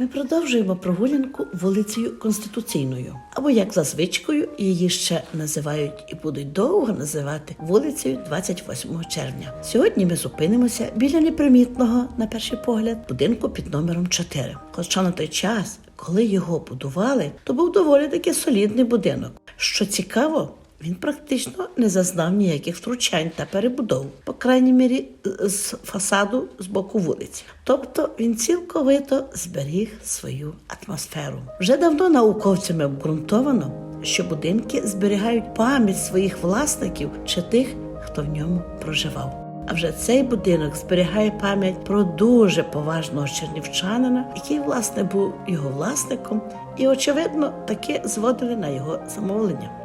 Ми продовжуємо прогулянку вулицею Конституційною, або як за звичкою її ще називають і будуть довго називати вулицею 28 червня. Сьогодні ми зупинимося біля непримітного, на перший погляд, будинку під номером 4. Хоча на той час, коли його будували, то був доволі таки солідний будинок. Що цікаво, він практично не зазнав ніяких втручань та перебудов, по крайній мірі з фасаду з боку вулиці. Тобто він цілковито зберіг свою атмосферу. Вже давно науковцями обґрунтовано, що будинки зберігають пам'ять своїх власників чи тих, хто в ньому проживав. А вже цей будинок зберігає пам'ять про дуже поважного чернівчанина, який власне був його власником, і очевидно таки зводили на його замовлення.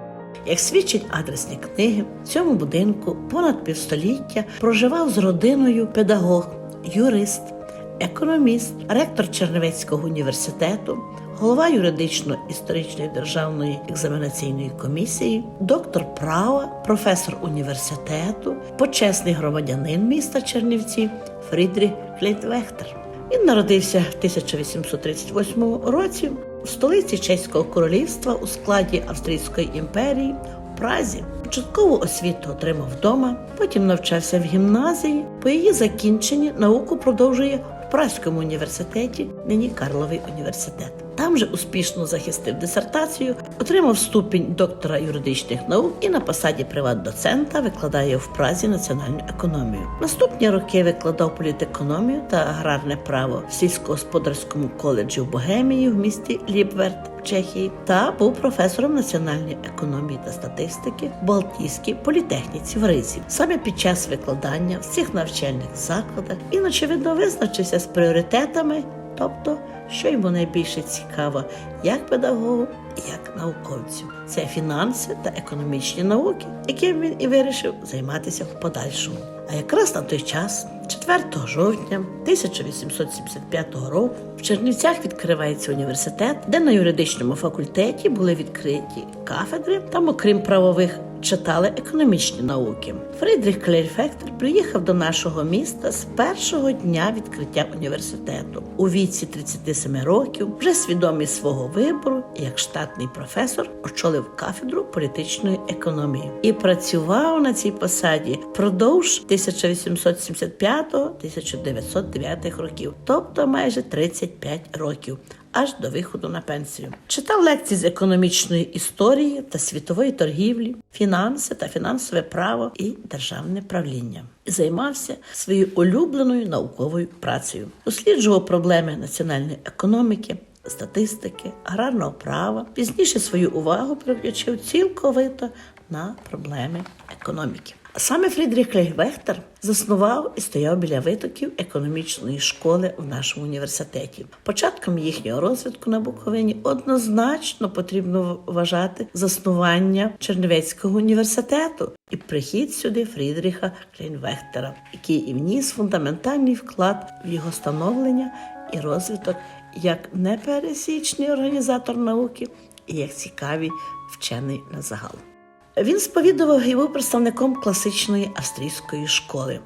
Як свідчать адресні книги, в цьому будинку понад півстоліття проживав з родиною педагог, юрист, економіст, ректор Чернівецького університету, голова юридично-історичної державної екзаменаційної комісії, доктор права, професор університету, почесний громадянин міста Чернівці Фрідріх Клейтвехтер. Він народився в 1838 році в столиці Чеського королівства у складі Австрійської імперії в Празі. Початкову освіту отримав вдома, потім навчався в гімназії. По її закінченні науку продовжує в Празькому університеті, нині Карловий університет. Там же успішно захистив дисертацію, отримав ступінь доктора юридичних наук і на посаді приват-доцента викладає в Празі національну економію. Наступні роки викладав політекономію та аграрне право в сільськогосподарському коледжі в Богемії в місті Лібверт. Чехії та був професором національної економії та статистики в Балтійській політехніці в Ризі. Саме під час викладання в цих навчальних закладах він очевидно визначився з пріоритетами, тобто що йому найбільше цікаво, як педагогу як науковцю. Це фінанси та економічні науки, яким він і вирішив займатися в подальшому. А якраз на той час, 4 жовтня 1875 року, в Чернівцях відкривається університет, де на юридичному факультеті були відкриті кафедри, там, окрім правових читали економічні науки. Фридріх Клейфектор приїхав до нашого міста з першого дня відкриття університету. У віці 37 років, вже свідомий свого вибору, як штатний професор очолив кафедру політичної економії і працював на цій посаді впродовж 1875-1909 років, тобто майже 35 років аж до виходу на пенсію. Читав лекції з економічної історії та світової торгівлі, фінанси та фінансове право і державне правління. Займався своєю улюбленою науковою працею, досліджував проблеми національної економіки. Статистики, аграрного права пізніше свою увагу переключив цілковито на проблеми економіки. Саме Фрідріх Клейвехтер заснував і стояв біля витоків економічної школи в нашому університеті. Початком їхнього розвитку на Буковині однозначно потрібно вважати заснування Чернівецького університету і прихід сюди Фрідріха Клейнвехтера, який і вніс фундаментальний вклад в його становлення і розвиток як непересічний організатор науки і як цікавий вчений на загал. Він сповідував і був представником класичної австрійської школи.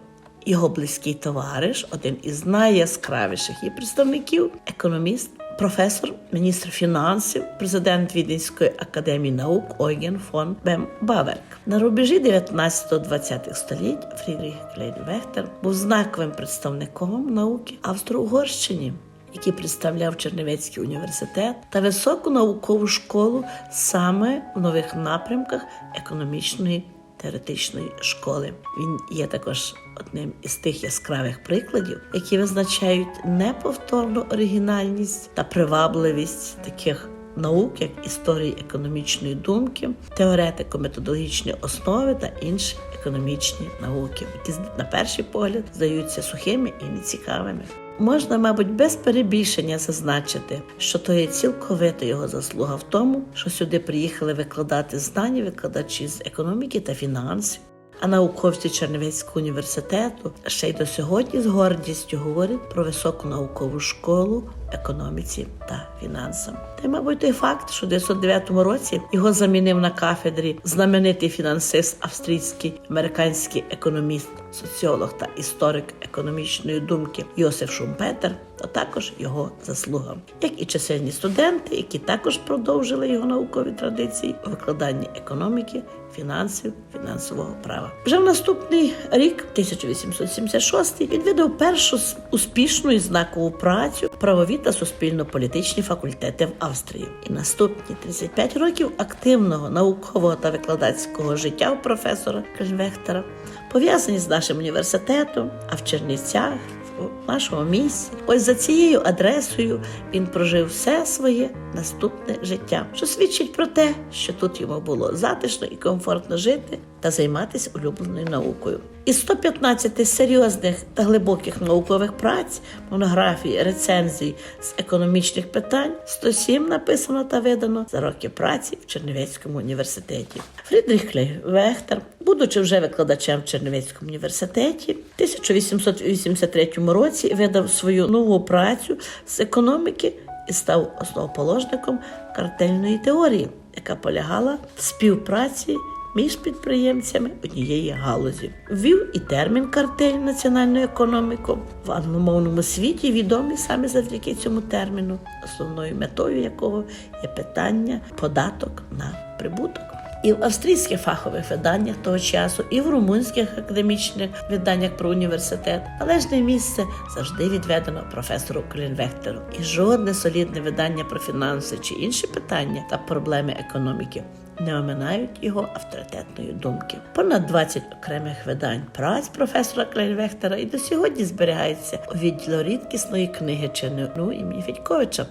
Його близький товариш, один із найяскравіших її представників, економіст, професор, міністр фінансів, президент Віденської академії наук Ойген фон Бем Баверк. На рубежі 19-20 століть Фрідріх Клейнвехтер був знаковим представником науки Австро-Угорщині який представляв Чернівецький університет та високу наукову школу саме в нових напрямках економічної теоретичної школи. Він є також одним із тих яскравих прикладів, які визначають неповторну оригінальність та привабливість таких. Наук, як історії економічної думки, теоретико-методологічні основи та інші економічні науки, які на перший погляд здаються сухими і нецікавими. Можна, мабуть, без перебільшення зазначити, що то є цілковито його заслуга в тому, що сюди приїхали викладати знання, викладачі з економіки та фінансів. А науковці Чернівецького університету ще й до сьогодні з гордістю говорять про високу наукову школу економіці та фінансам. Та й, мабуть, той факт, що в 1909 році його замінив на кафедрі знаменитий фінансист, австрійський американський економіст, соціолог та історик економічної думки Йосиф Шумпетер, а також його заслуга, як і чисельні студенти, які також продовжили його наукові традиції у викладанні економіки, фінансів, фінансового права. Вже в наступний рік, 1876, він видав першу успішну і знакову працю правові та суспільно-політичні факультети в Австрії. І наступні 35 років активного наукового та викладацького життя у професора Кельвехтера пов'язані з нашим університетом, а в Чернівцях у нашому місці. Ось за цією адресою він прожив все своє наступне життя, що свідчить про те, що тут йому було затишно і комфортно жити та займатися улюбленою наукою. Із 115 серйозних та глибоких наукових праць, монографій, рецензій з економічних питань 107 написано та видано за роки праці в Чернівецькому університеті. Фрідріх Клейвехтер, будучи вже викладачем в Чернівецькому університеті, в 1883 році видав свою нову працю з економіки і став основоположником картельної теорії, яка полягала в співпраці між підприємцями однієї галузі. Ввів і термін картель національну економіку в англомовному світі відомий саме завдяки цьому терміну, основною метою якого є питання податок на прибуток. І в австрійських фахових виданнях того часу, і в румунських академічних виданнях про університет належне місце завжди відведено професору Клінвехтеру. І жодне солідне видання про фінанси чи інші питання та проблеми економіки не оминають його авторитетної думки. Понад 20 окремих видань праць професора Клейнвехтера і до сьогодні зберігається у відділу рідкісної книги Чернину імені Федьковича,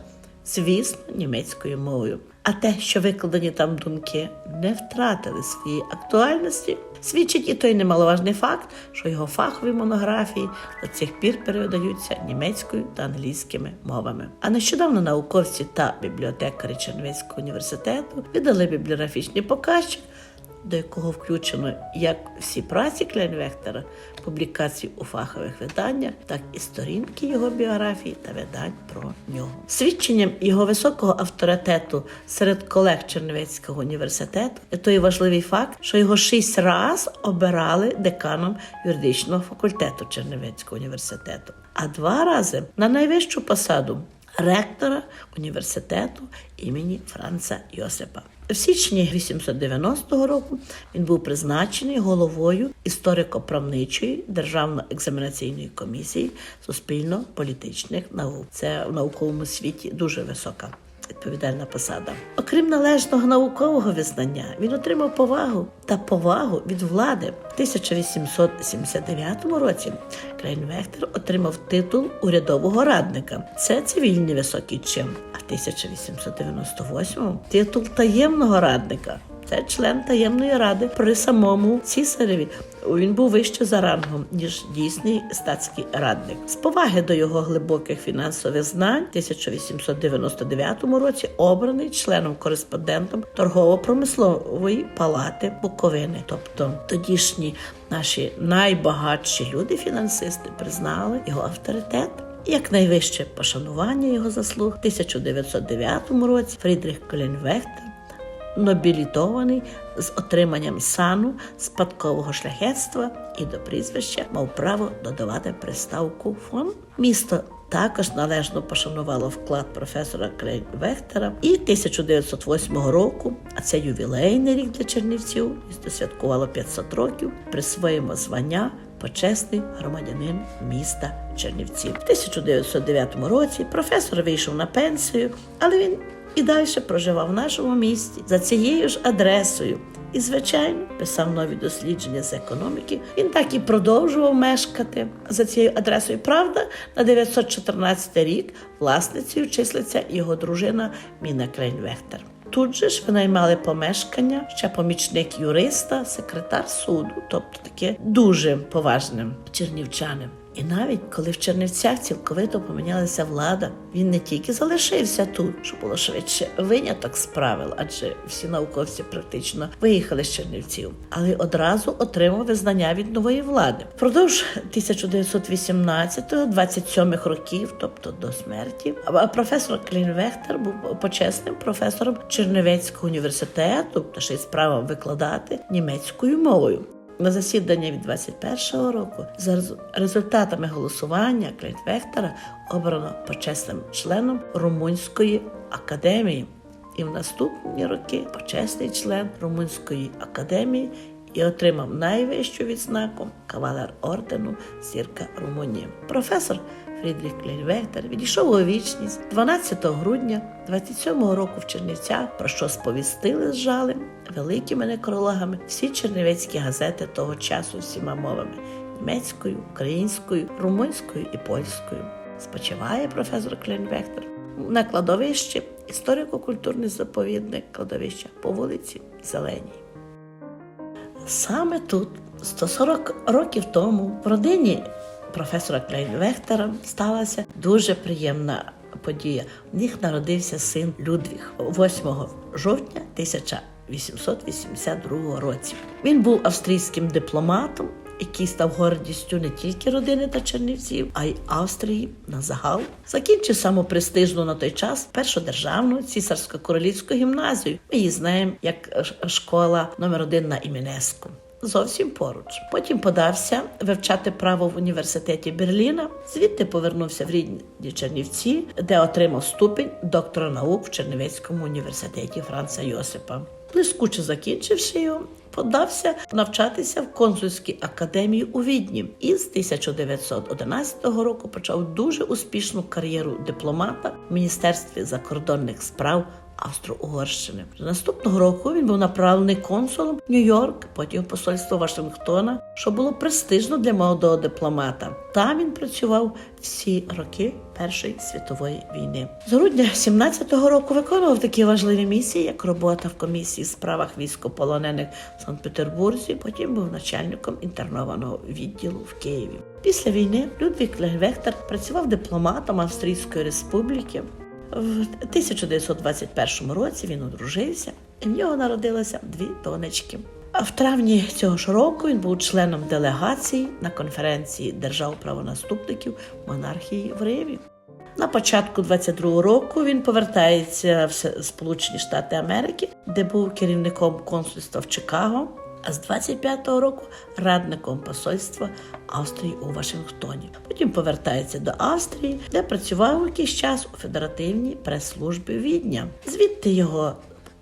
звісно, німецькою мовою. А те, що викладені там думки не втратили своєї актуальності, свідчить і той немаловажний факт, що його фахові монографії до цих пір передаються німецькою та англійськими мовами. А нещодавно науковці та бібліотекарі Чернівецького університету видали бібліографічний показчик, до якого включено як всі праці Клейнвехтера, публікації у фахових виданнях, так і сторінки його біографії та видань про нього. Свідченням його високого авторитету серед колег Чернівецького університету є той важливий факт, що його шість раз обирали деканом юридичного факультету Чернівецького університету, а два рази на найвищу посаду ректора університету імені Франца Йосипа. В січні 890 року він був призначений головою історико-правничої державно-екзаменаційної комісії суспільно-політичних наук. Це в науковому світі дуже висока. Відповідальна посада. Окрім належного наукового визнання, він отримав повагу та повагу від влади. В 1879 році Крейнвехтер отримав титул урядового радника. Це цивільний високий чин. А в 1898 титул таємного радника. Це член таємної ради при самому цісареві. Він був вище за рангом, ніж дійсний статський радник. З поваги до його глибоких фінансових знань, в 1899 році обраний членом-кореспондентом торгово-промислової палати Буковини. Тобто тодішні наші найбагатші люди, фінансисти, признали його авторитет. Як найвище пошанування його заслуг в 1909 році Фрідріх Колінвехтер нобілітований з отриманням сану спадкового шляхетства і до прізвища мав право додавати приставку фон. Місто також належно пошанувало вклад професора Клейнвехтера і 1908 року, а це ювілейний рік для Чернівців, місто святкувало 500 років, присвоїмо звання почесний громадянин міста Чернівці. В 1909 році професор вийшов на пенсію, але він і далі проживав в нашому місті за цією ж адресою. І, звичайно, писав нові дослідження з економіки. Він так і продовжував мешкати за цією адресою. Правда, на 914 рік власницею числиться його дружина Міна Крейнвехтер. Тут же ж винаймали помешкання ще помічник юриста, секретар суду, тобто таке дуже поважним чернівчанин. І навіть коли в Чернівцях цілковито помінялася влада, він не тільки залишився тут, що було швидше виняток з правил, адже всі науковці практично виїхали з Чернівців, але одразу отримав визнання від нової влади. Впродовж 1918-27 років, тобто до смерті, професор Клінвехтер був почесним професором Чернівецького університету, тобто ще й з правом викладати німецькою мовою. На засідання від 21-го року за результатами голосування Клейнвехтера обрано почесним членом Румунської академії. І в наступні роки почесний член Румунської академії і отримав найвищу відзнаку кавалер ордену Зірка Румунії. Професор Фрідріх Клейнвехтер відійшов у вічність 12 грудня 27-го року в Чернівцях, про що сповістили з жалем великими некрологами всі чернівецькі газети того часу всіма мовами німецькою, українською, румунською і польською. Спочиває професор Клейнвехтер на кладовищі історико-культурний заповідник кладовища по вулиці Зеленій. Саме тут, 140 років тому, в родині професора Клейнвехтера сталася дуже приємна подія. В них народився син Людвіг 8 жовтня 1882 році. Він був австрійським дипломатом, який став гордістю не тільки родини та чернівців, а й Австрії на загал. Закінчив саму престижну на той час першу державну цісарсько-королівську гімназію. Ми її знаємо як школа номер один на Імінеску. Зовсім поруч. Потім подався вивчати право в університеті Берліна. Звідти повернувся в рідні Чернівці, де отримав ступінь доктора наук в Чернівецькому університеті Франца Йосипа. Блискуче закінчивши його, подався навчатися в консульській академії у Відні і з 1911 року почав дуже успішну кар'єру дипломата в Міністерстві закордонних справ Австро-Угорщини. Наступного року він був направлений консулом в Нью-Йорк, потім посольство Вашингтона, що було престижно для молодого дипломата. Там він працював всі роки Першої світової війни. З грудня 17-го року виконував такі важливі місії, як робота в комісії в справах військополонених в Санкт-Петербурзі. Потім був начальником інтернованого відділу в Києві. Після війни Людвік Легвехтер працював дипломатом Австрійської республіки. В 1921 році він одружився, і в нього народилося дві донечки. А в травні цього ж року він був членом делегації на конференції держав-правонаступників монархії в Римі. На початку 22-го року він повертається в Сполучені Штати Америки, де був керівником консульства в Чикаго, а з 25-го року радником посольства Австрії у Вашингтоні. Потім повертається до Австрії, де працював якийсь час у федеративній прес-службі Відня. Звідти його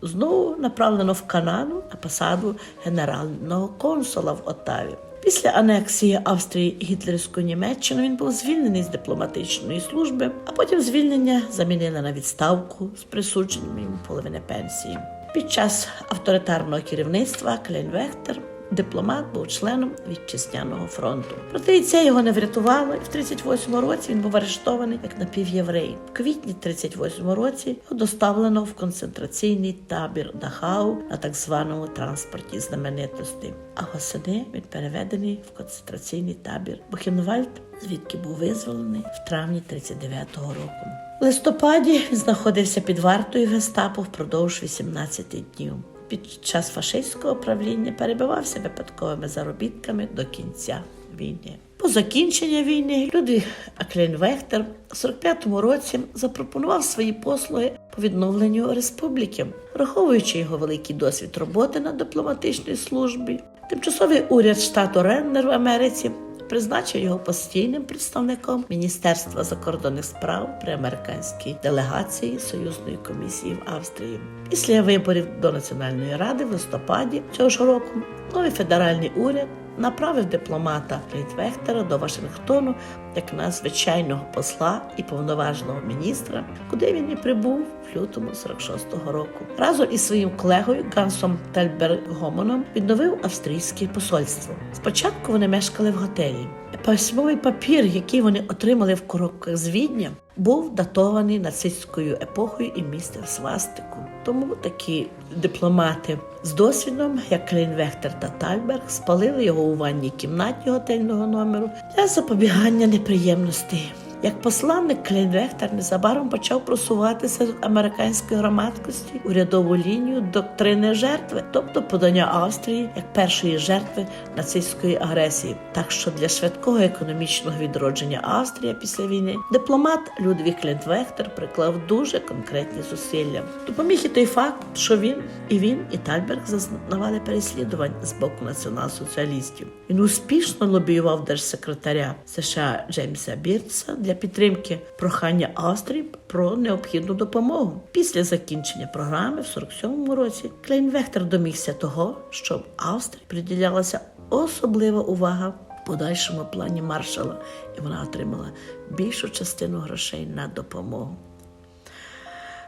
знову направлено в Канаду на посаду генерального консула в Оттаві. Після анексії Австрії гітлерською Німеччиною він був звільнений з дипломатичної служби, а потім звільнення замінили на відставку з присудженням половини пенсії. Під час авторитарного керівництва Клейнвехтер дипломат був членом вітчизняного фронту. Проте і це його не врятувало, в 38 році він був арештований як напівєврей. В квітні 38 році його доставлено в концентраційний табір Дахау на так званому транспорті знаменитості. А восени він переведений в концентраційний табір Бухенвальд, звідки був визволений в травні 39-го року. В листопаді знаходився під вартою гестапо впродовж 18 днів. Під час фашистського правління перебивався випадковими заробітками до кінця війни. По закінченні війни Людвіг Аклінвехтер у 45-му році запропонував свої послуги по відновленню республіки, враховуючи його великий досвід роботи на дипломатичній службі. Тимчасовий уряд штату Реннер в Америці призначив його постійним представником Міністерства закордонних справ при американській делегації Союзної комісії в Австрії. Після виборів до Національної ради в листопаді цього ж року новий федеральний уряд направив дипломата Рейдвехтера до Вашингтону як надзвичайного посла і повноважного міністра, куди він і прибув в лютому 46-го року. Разом із своїм колегою Гансом Тельбергомоном відновив австрійське посольство. Спочатку вони мешкали в готелі. Письмовий папір, який вони отримали в коробках з Відня, був датований нацистською епохою і містив свастику. Тому такі дипломати з досвідом, як Клейнвехтер та Тальберг, спалили його у ванній кімнаті готельного номеру для запобігання неприємностей. Як посланник Клейнвехтер незабаром почав просуватися з американської громадськості урядову лінію доктрини жертви, тобто подання Австрії як першої жертви нацистської агресії. Так що для швидкого економічного відродження Австрії після війни дипломат Людвіг Клейнвехтер приклав дуже конкретні зусилля. Допоміг і той факт, що він і він, і Тальберг зазнавали переслідувань з боку націонал-соціалістів. Він успішно лобіював держсекретаря США Джеймса Бірца для підтримки прохання Австрії про необхідну допомогу. Після закінчення програми в 47-му році Клейнвехтер домігся того, щоб Австрії приділялася особлива увага в подальшому плані маршала, і вона отримала більшу частину грошей на допомогу.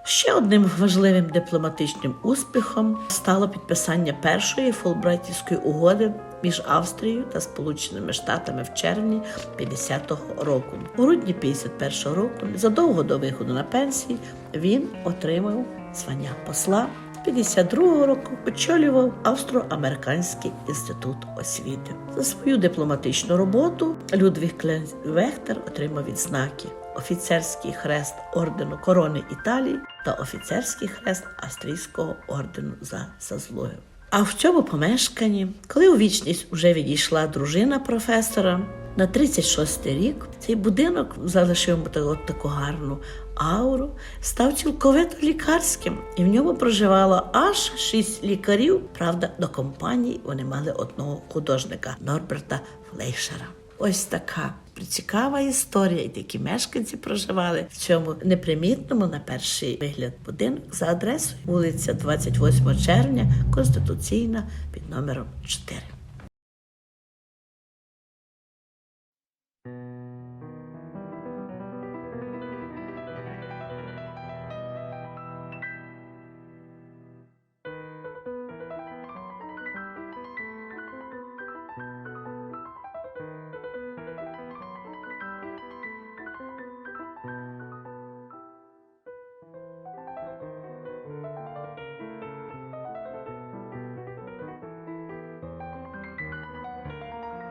Ще одним важливим дипломатичним успіхом стало підписання першої фулбрайтівської угоди між Австрією та Сполученими Штатами в червні 50-го року. У грудні 51-го року, задовго до виходу на пенсії, він отримав звання посла. 52-го року очолював Австро-Американський інститут освіти. За свою дипломатичну роботу Людвіг Клейнвехтер отримав відзнаки офіцерський хрест ордену корони Італії та офіцерський хрест австрійського ордену за заслуги. А в цьому помешканні, коли у вічність вже відійшла дружина професора, на 36-й рік цей будинок залишив таку, таку гарну ауру, став цілковито лікарським, і в ньому проживало аж шість лікарів. Правда, до компанії вони мали одного художника Норберта Флейшера. Ось така цікава історія, і які мешканці проживали в цьому непримітному на перший вигляд будинок за адресою вулиця 28 червня, Конституційна під номером 4.